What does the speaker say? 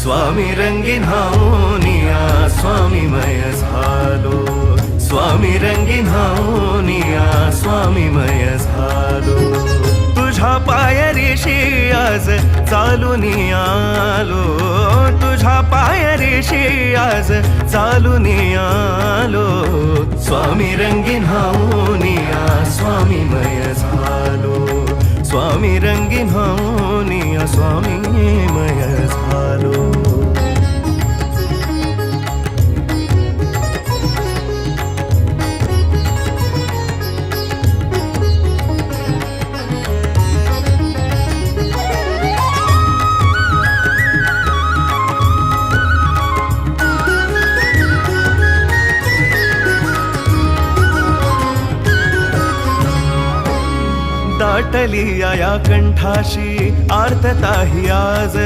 स्वामी रंगीन हाओनिया स्वामीमय झालो. स्वामी रंगीन हाओनिया स्वामीमय झालो. तुझ्या पायरीशी आज चालून आलो. तुझ्या पायरीशी आज चालून आलो. स्वामी रंगीन हाओनिया स्वामीमय झालो. स्वामी रंगीन हाओनिया स्वामी दाटली या कंठाशी आर्तता ही आज